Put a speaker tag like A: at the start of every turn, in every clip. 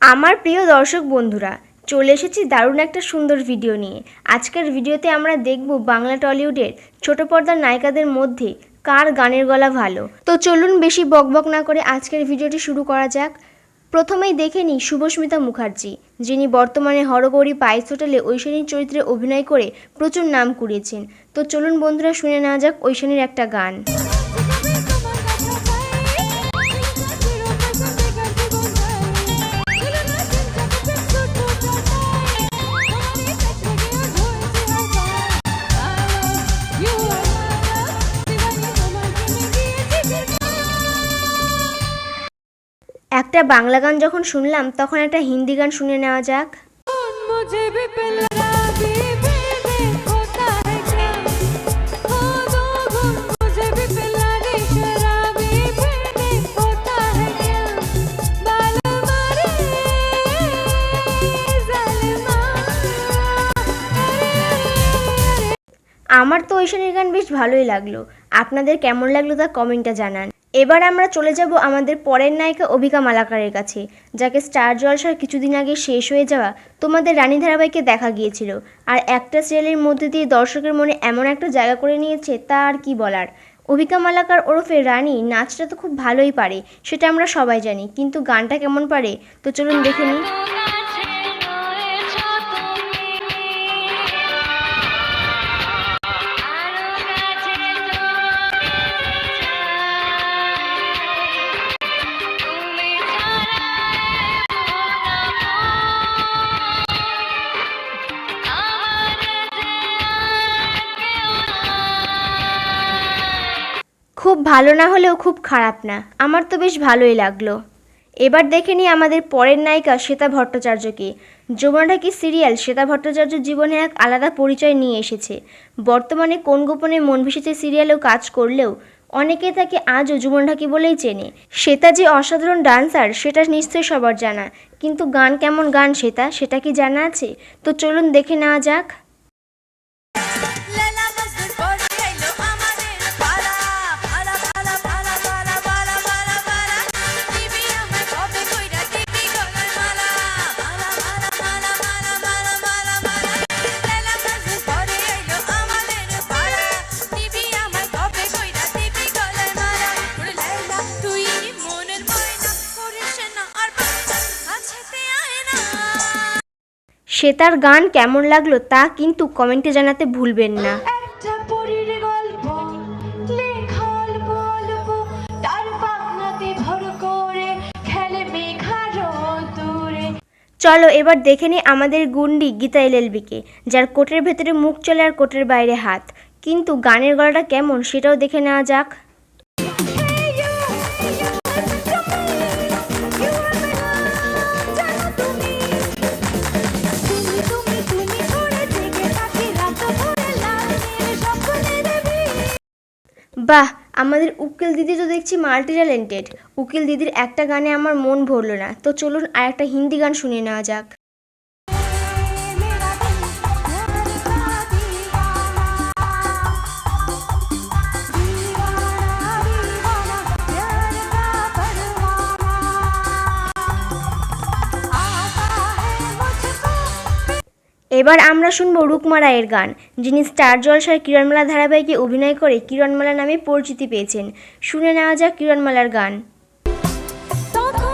A: আমার প্রিয় দর্শক বন্ধুরা, চলে এসেছি দারুণ একটা সুন্দর ভিডিও নিয়ে। আজকের ভিডিওতে আমরা দেখব বাংলা টলিউডের ছোট পর্দার নায়িকাদের মধ্যে কার গানের গলা ভালো। তো চলুন বেশি বকবক না করে আজকের ভিডিওটি শুরু করা যাক। প্রথমেই দেখে নিই শুভস্মিতা মুখার্জি, যিনি বর্তমানে হরগৌরী পাইস হোটেলে ঐশানীর চরিত্রে অভিনয় করে প্রচুর নাম কুড়িয়েছেন। তো চলুন বন্ধুরা শুনে নেওয়া যাক ঐশানীর একটা গান। একটা বাংলা গান যখন শুনলাম, তখন একটা হিন্দি গান শুনে নেওয়া যাক। আমার তো ঐশানীর গান বেশ ভালোই লাগল। আপনাদের কেমন লাগল তা কমেন্টটা জানান। এবার আমরা চলে যাব আমাদের পরের নায়িকা অভিকা মালাকারের কাছে, যাকে স্টার জলসার কিছুদিন আগে শেষ হয়ে যাওয়া তোমাদের রানী ধারাবাহিকে দেখা গিয়েছিল। আর একটা সিরিয়ালের মধ্যে দিয়ে দর্শকের মনে এমন একটা জায়গা করে নিয়েছে, তা আর কি বলার? অভিকা মালাকার ওরফে রানী নাচটা তো খুব ভালোই পারে, সেটা আমরা সবাই জানি, কিন্তু গানটা কেমন পারে? তো চলুন দেখে নিই। খুব ভালো না হলেও খুব খারাপ না। আমার তো বেশ ভালোই লাগল। এবার দেখে নিই আমাদের পরের নায়িকা শ্বেতা ভট্টাচার্যকে। যমুনাঢাকি সিরিয়াল শ্বেতা ভট্টাচার্য জীবনে এক আলাদা পরিচয় নিয়ে এসেছে। বর্তমানে কোন গোপনে মন ভেসেছে সিরিয়ালেও কাজ করলেও, অনেকে তাকে আজও যমুনাঢাকি বলেই চেনে। শ্বেতা যে অসাধারণ ডান্সার সেটা নিশ্চয়ই সবার জানা। কিন্তু গান কেমন গান শ্বেতা? সেটা কি জানা আছে? তো চলুন দেখে নেওয়া যাক। শ্বেতার গান কেমন লাগল তা কিন্তু কমেন্টে জানাতে ভুলবেন না।
B: তার
A: চলো এবার দেখে নিই আমাদের গুন্ডি গীতা এলএলবিকে যার কোটের ভেতরে মুখ চলে আর কোটের বাইরে হাত। কিন্তু গানের গলাটা কেমন সেটাও দেখে নেওয়া যাক। বাহ, আমাদের উকিল দিদি তো দেখছি মাল্টি ট্যালেন্টেড উকিল দিদির একটা গানে আমার মন ভরলো না। তো চলুন আর একটা হিন্দি গান শুনে নেওয়া যাক। এবার আমরা শুনব রুকমা রায়ের গান, যিনি স্টার জলসার কিরণমালা ধারাবাহিকে অভিনয় করে কিরণমালা নামে পরিচিতি পেয়েছেন। শুনে নেওয়া যাক কিরণমালার গান।
B: তখন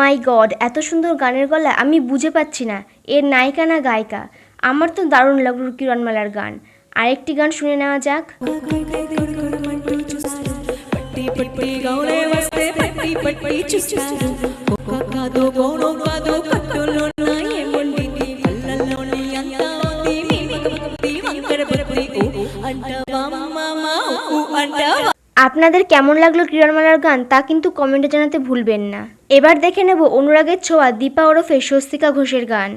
A: মাই গড এত সুন্দর গানের গলা আমি বুঝে পাচ্ছি না এর নায়িকা না গায়িকা আমার তো দারুণ লাগল কিরণমালার গান আরেকটি গান শুনে নেওয়া যাক আপনাদের কেমন লাগল কিরণমালার গান তা কিন্তু কমেন্টে জানাতে ভুলবেন না। এবার দেখে নেব অনুরাগের ছোঁয়া দীপা ওরফে স্বস্তিকা ঘোষের গান।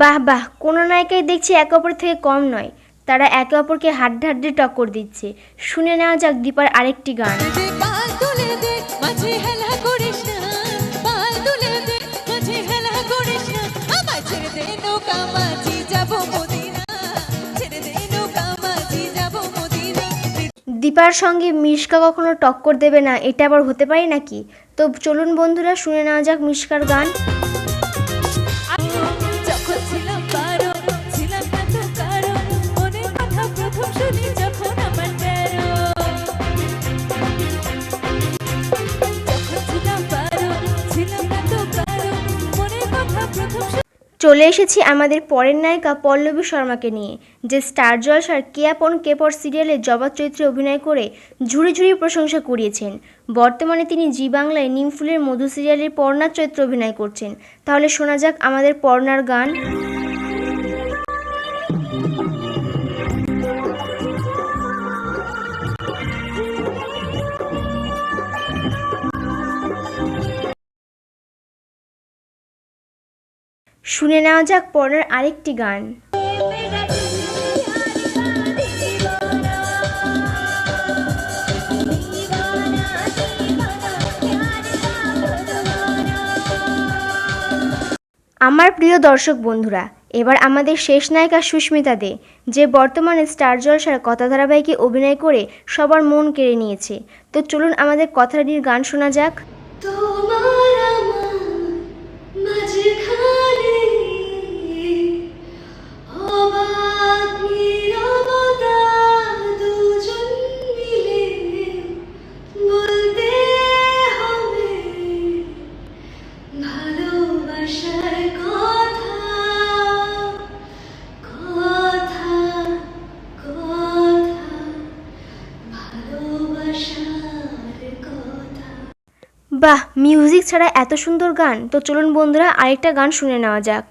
A: বাহ বাহ কোনো নায়িকাই দেখছি একে অপর থেকে কম নয়। তারা একে অপরকে হাড্ডাহাড্ডি টক্কর দিচ্ছে। শুনে নেওয়া যাক দীপার আরেকটি গান। দীপার সঙ্গে মিশকা কখনো টক্কর দেবে না এটা আবার হতে পারে নাকি? তো চলুন বন্ধুরা শুনে নেওয়া যাক মিশকার গান। চলে এসেছি আমাদের পরের নায়িকা পল্লবী শর্মাকে নিয়ে, যে স্টার জলসার কেয়াপন কেপর সিরিয়ালে জবাব চরিত্রে অভিনয় করে ঝুড়ি ঝুড়ি প্রশংসা কুড়িয়েছেন। বর্তমানে তিনি জি বাংলায় নিমফুলের মধু সিরিয়ালের পর্ণার চরিত্রে অভিনয় করছেন। তাহলে শোনা যাক আমাদের পর্ণার গান। শুনে নেওয়া যাক পর্ণার আরেকটি গান। আমার প্রিয় দর্শক বন্ধুরা, এবার আমাদের শেষ নায়িকা সুস্মিতা দে, যে বর্তমানে স্টার জলসার কথা ধারাবাহিকে অভিনয় করে সবার মন কেড়ে নিয়েছে। তো চলুন আমাদের কথাটির গান শোনা যাক।
B: তোমার
A: বাহ মিউজিক ছাড়া এত সুন্দর গান। তো চলুন বন্ধুরা আরেকটা গান শুনে নেওয়া যাক।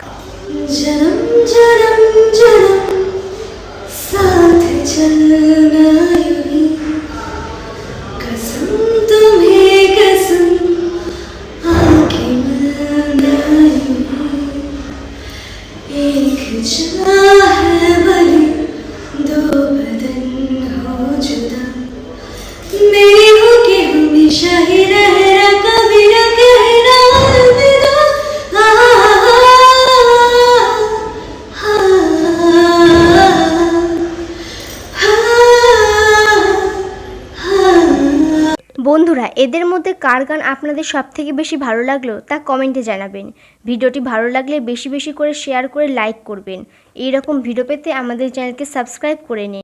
A: বন্ধুরা, এদের মধ্যে কার গান আপনাদের সব থেকে বেশি ভালো লাগল তা কমেন্টে জানাবেন। ভিডিওটি ভালো লাগলে বেশি বেশি করে শেয়ার করে লাইক করবেন। এইরকম ভিডিও পেতে আমাদের চ্যানেলকে সাবস্ক্রাইব করে নিন।